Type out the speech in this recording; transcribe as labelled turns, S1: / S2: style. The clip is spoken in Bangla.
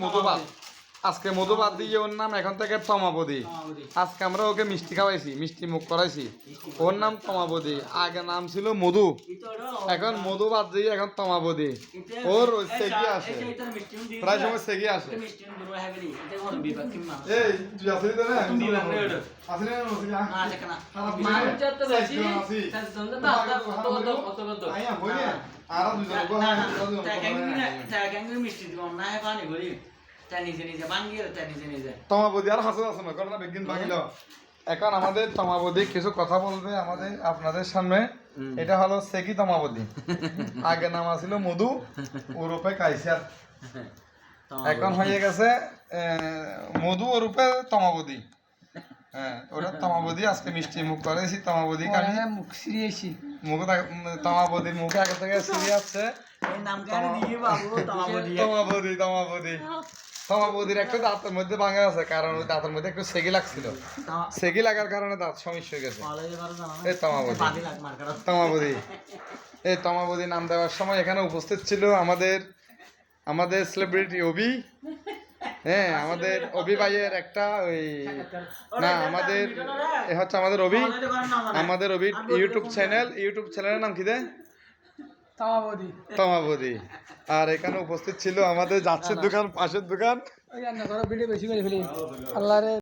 S1: মধুবাদ আজকে মধুবাদ দিয়ে ওর নাম এখন থেকে তমাবদি। আজকে আমরা ওকে মিষ্টি খাওয়াইছি মিষ্টি মুখ করাইছি। ওর নাম তমাবদি আগে নাম ছিল মধু। এখন মধুবাদ দিয়ে এখন তমাবদি। ওর সেগি আসে। প্রায় সময় সেগি আসে। তুই আসলি তো না?
S2: তুমি বিভাগ নেই। ওটা।
S1: আসলি না আসলি না খারাপ করে।
S3: মানুষের তো বেশি
S1: সাইজ করে আসি।
S3: তার জন্য তো আমরা কত কত কত কত
S1: আইয়া, হইলে? আর দুজন গো, আর দুজন গো। তমাবধি আর হাসে আছে না ঘটনা বিজ্ঞান ভাঙিল এখন আমাদের তমাবধি কিছু কথা বলবে আমাদের আপনাদের সামনে। এটা হলো সেকি তমাবধি আগে নাম ছিল মধু ওরূপে কাইসার। এখন হয়ে গেছে মধু ওরূপে তমাবধি হ্যাঁ ওটা তমাবধি আজকে মিষ্টি মুখ করেছি তমাবধি কানি।
S3: মুখ সিরিয়াসি
S1: মুখ তমাবধির মুখে আগে থেকে সিরি আসছে। তমাবধি তমাবধি তমাবধির একটা দাঁতের মধ্যে ভাঙা আছে কারণ ওই দাঁতের মধ্যে একটু সেগি লাগছিল। সেগি লাগার কারণে দাঁত সমস্যা হয়ে গেছে। এই তমাবধি তমাবধি এই তমাবধি নাম দেওয়ার সময় এখানে উপস্থিত ছিল আমাদের আমাদের সেলিব্রিটি অভি। হ্যাঁ আমাদের অভি ভাইয়ের একটা ওই না আমাদের এ হচ্ছে আমাদের অভি। আমাদের অভি ইউটিউব চ্যানেল ইউটিউব চ্যানেলের নাম কি দেয়
S3: তামাবদি।
S1: আর এখানে উপস্থিত ছিল আমাদের যাচ্ছে দোকান পাশের দোকান।
S3: বেশি করে ফেলি। আল্লাহরে